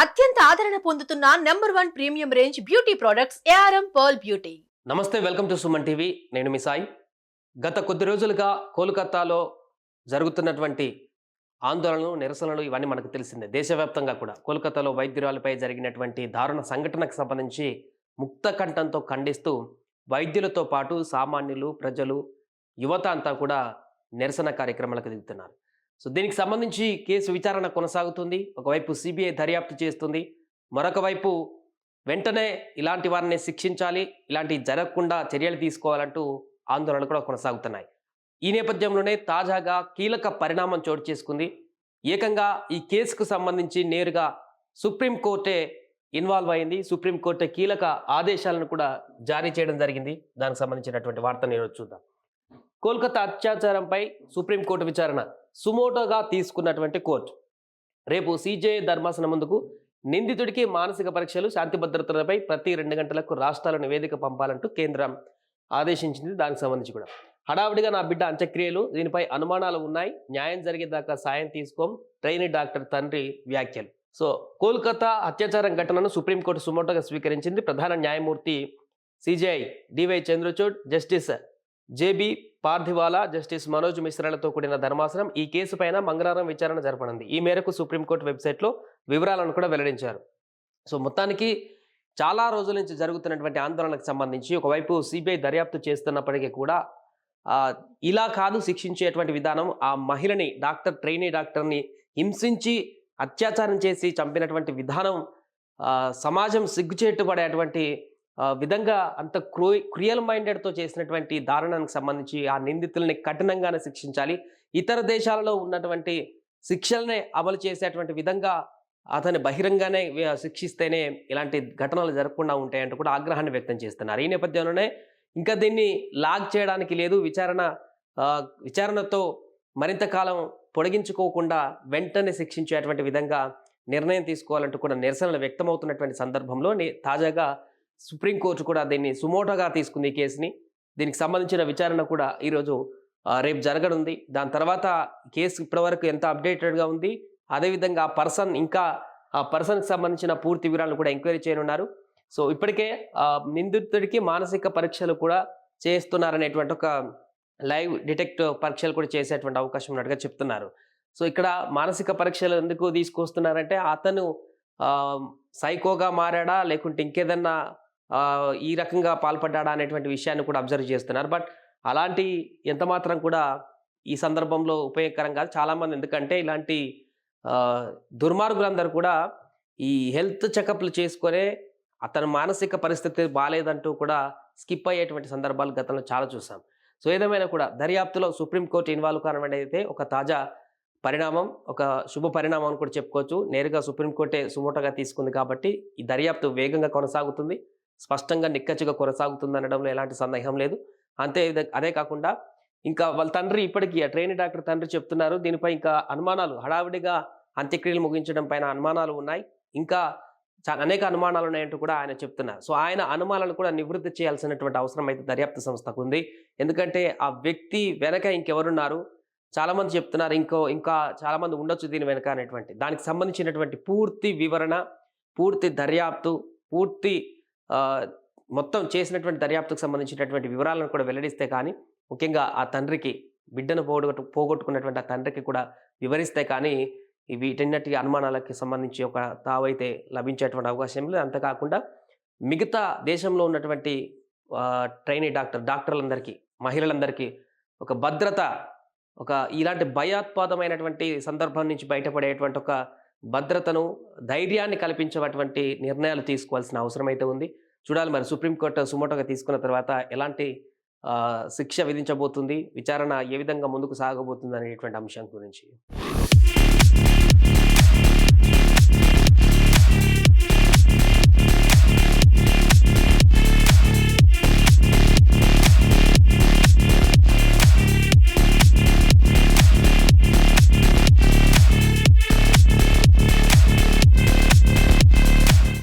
అత్యంత ఆదరణ పొందుతున్న number one premium range beauty products ARM pearl beauty. నమస్తే వెల్కమ్ టు సుమన్ టీవీ. నేను మీ సాయి. గత కొద్ది రోజులుగా కోల్కతాలో జరుగుతున్నటువంటి ఆందోళనలు నిరసనలు ఇవన్నీ మనకు తెలిసిందే. దేశవ్యాప్తంగా కూడా కోల్కతాలో వైద్యురాలపై జరిగినటువంటి దారుణ సంఘటనకు సంబంధించి ముక్త కంఠంతో ఖండిస్తూ వైద్యులతో పాటు సామాన్యులు ప్రజలు యువత అంతా కూడా నిరసన కార్యక్రమాలకు దిగుతున్నారు. సో దీనికి సంబంధించి కేసు విచారణ కొనసాగుతుంది. ఒకవైపు సిబిఐ దర్యాప్తు చేస్తుంది. మరొక వైపు వెంటనే ఇలాంటి వారిని శిక్షించాలి. ఇలాంటివి జరగకుండా చర్యలు తీసుకోవాలంటూ ఆందోళనలు కూడా కొనసాగుతున్నాయి. ఈ నేపథ్యంలోనే తాజాగా కీలక పరిణామం చోటు చేసుకుంది. ఏకంగా ఈ కేసుకు సంబంధించి నేరుగా సుప్రీంకోర్టే ఇన్వాల్వ్ అయింది. సుప్రీంకోర్టు కీలక ఆదేశాలను కూడా జారీ చేయడం జరిగింది. దానికి సంబంధించినటువంటి వార్త నేను చూద్దాం. కోల్కతా అత్యాచారంపై సుప్రీంకోర్టు విచారణ సుమోటోగా తీసుకున్నటువంటి కోర్టు. రేపు సిజేఐ ధర్మాసనం ముందుకు నిందితుడికి మానసిక పరీక్షలు శాంతి భద్రతలపై ప్రతి రెండు గంటలకు రాష్ట్రాల నివేదిక పంపాలంటూ కేంద్రం ఆదేశించింది. దానికి సంబంధించి కూడా. హడావిడిగా నా బిడ్డ అంత్యక్రియలు దీనిపై అనుమానాలు ఉన్నాయి. న్యాయం జరిగేదాకా సాయం తీసుకోం. ట్రైనీ డాక్టర్ తండ్రి వ్యాఖ్యలు. సో కోల్కతా అత్యాచారం ఘటనను సుప్రీంకోర్టు సుమోటోగా స్వీకరించింది ప్రధాన న్యాయమూర్తి CJI DY Chandrachud justice JB Pardiwala justice Manoj మిశ్రాలతో కూడిన ధర్మాసనం ఈ కేసు పైన మంగళవారం విచారణ జరపనుంది. ఈ మేరకు సుప్రీంకోర్టు వెబ్సైట్లో వివరాలను కూడా వెల్లడించారు. సో మొత్తానికి చాలా రోజుల నుంచి జరుగుతున్నటువంటి ఆందోళనకు సంబంధించి ఒకవైపు సిబిఐ దర్యాప్తు చేస్తున్నప్పటికీ కూడా ఇలా కాదు శిక్షించేటువంటి విధానం ఆ మహిళని డాక్టర్ ట్రైనీ డాక్టర్ని హింసించి అత్యాచారం చేసి చంపినటువంటి విధానం సమాజం సిగ్గుచేట్టుపడేటువంటి ఆ, విధంగా అంత క్రూ క్రియల్ మైండెడ్తో చేసినటువంటి దారుణానికి సంబంధించి ఆ నిందితుల్ని కఠినంగానే శిక్షించాలి. ఇతర దేశాలలో ఉన్నటువంటి శిక్షల్ని అమలు చేసేటువంటి విధంగా అతన్ని బహిరంగానే శిక్షిస్తేనే ఇలాంటి ఘటనలు జరగకుండా ఉంటాయంటూ కూడా ఆగ్రహాన్ని వ్యక్తం చేస్తున్నారు. ఈ నేపథ్యంలోనే ఇంకా దీన్ని లాగ్ చేయడానికి లేదు. విచారణ విచారణతో మరింత కాలం పొడిగించుకోకుండా వెంటనే శిక్షించేటువంటి విధంగా నిర్ణయం తీసుకోవాలంటూ కూడా నిరసనలు వ్యక్తమవుతున్నటువంటి సందర్భంలో తాజాగా సుప్రీంకోర్టు కూడా దీన్ని సుమోటోగా తీసుకుంది ఈ కేసుని. దీనికి సంబంధించిన విచారణ కూడా ఈరోజు రేపు జరగనుంది. దాని తర్వాత కేసు ఇప్పటివరకు ఎంత అప్డేటెడ్గా ఉంది అదేవిధంగా ఆ పర్సన్ ఇంకా ఆ పర్సన్కి సంబంధించిన పూర్తి వివరాలను కూడా ఎంక్వైరీ చేయనున్నారు. సో ఇప్పటికే నిందితుడికి మానసిక పరీక్షలు కూడా చేస్తున్నారనేటువంటి ఒక లైవ్ డిటెక్ట్ పరీక్షలు కూడా చేసేటువంటి అవకాశం ఉన్నట్టుగా చెప్తున్నారు. సో ఇక్కడ మానసిక పరీక్షలు ఎందుకు తీసుకొస్తున్నారంటే అతను సైకోగా మారాడా లేకుంటే ఇంకేదన్నా ఈ రకంగా పాల్పడ్డా అనేటువంటి విషయాన్ని కూడా అబ్జర్వ్ చేస్తున్నారు. బట్ అలాంటి ఎంతమాత్రం కూడా ఈ సందర్భంలో ఉపయోగకరం కాదు. చాలామంది ఎందుకంటే ఇలాంటి దుర్మార్గులందరూ కూడా ఈ హెల్త్ చెకప్లు చేసుకునే అతని మానసిక పరిస్థితి బాగాలేదంటూ కూడా స్కిప్ అయ్యేటువంటి సందర్భాలు గతంలో చాలా చూసాం. సో ఏదేమైనా కూడా దర్యాప్తులో సుప్రీంకోర్టు ఇన్వాల్వ్ కావడం అయితే ఒక తాజా పరిణామం ఒక శుభ పరిణామం అని కూడా చెప్పుకోవచ్చు. నేరుగా సుప్రీంకోర్టే సుమోటగా తీసుకుంది కాబట్టి ఈ దర్యాప్తు వేగంగా కొనసాగుతుంది. స్పష్టంగా నిక్కచ్చిగా కొనసాగుతుందనడంలో ఎలాంటి సందేహం లేదు. అంతే అదే కాకుండా ఇంకా వాళ్ళ తండ్రి ఇప్పటికీ ఆ ట్రైనీ డాక్టర్ తండ్రి చెప్తున్నారు దీనిపై ఇంకా అనుమానాలు హడావిడిగా అంత్యక్రియలు ముగించడం పైన అనుమానాలు ఉన్నాయి. ఇంకా చా- అనేక అనుమానాలు ఉన్నాయంటూ కూడా ఆయన చెప్తున్నారు. సో ఆయన అనుమానాలను కూడా నివృత్తి చేయాల్సినటువంటి అవసరం అయితే దర్యాప్తు సంస్థకు ఉంది. ఎందుకంటే ఆ వ్యక్తి వెనక ఇంకెవరున్నారు? చాలామంది చెప్తున్నారు ఇంకో ఇంకా చాలామంది ఉండొచ్చు దీని వెనక అనేటువంటి. దానికి సంబంధించినటువంటి పూర్తి వివరణ పూర్తి దర్యాప్తు పూర్తి మొత్తం చేసినటువంటి దర్యాప్తుకు సంబంధించినటువంటి వివరాలను కూడా వెల్లడిస్తే కానీ ముఖ్యంగా ఆ తండ్రికి బిడ్డను పోగొట్టు పోగొట్టుకున్నటువంటి ఆ తండ్రికి కూడా వివరిస్తే కానీ వీటన్నిటి అనుమానాలకి సంబంధించి ఒక తావైతే లభించేటువంటి అవకాశం లేదు. అంతేకాకుండా మిగతా దేశంలో ఉన్నటువంటి ట్రైనీ డాక్టర్ డాక్టర్లందరికీ మహిళలందరికీ ఒక భద్రత ఒక ఇలాంటి భయాత్పాదమైనటువంటి సందర్భం నుంచి బయటపడేటువంటి ఒక భద్రతను ధైర్యాన్ని కల్పించేటువంటి నిర్ణయాలు తీసుకోవాల్సిన అవసరం అయితే ఉంది. చూడాలి మరి సుప్రీంకోర్టు సుమోటోగా తీసుకున్న తర్వాత ఎలాంటి శిక్ష విధించబోతుంది విచారణ ఏ విధంగా ముందుకు సాగబోతుంది అనేటువంటి అంశం గురించి.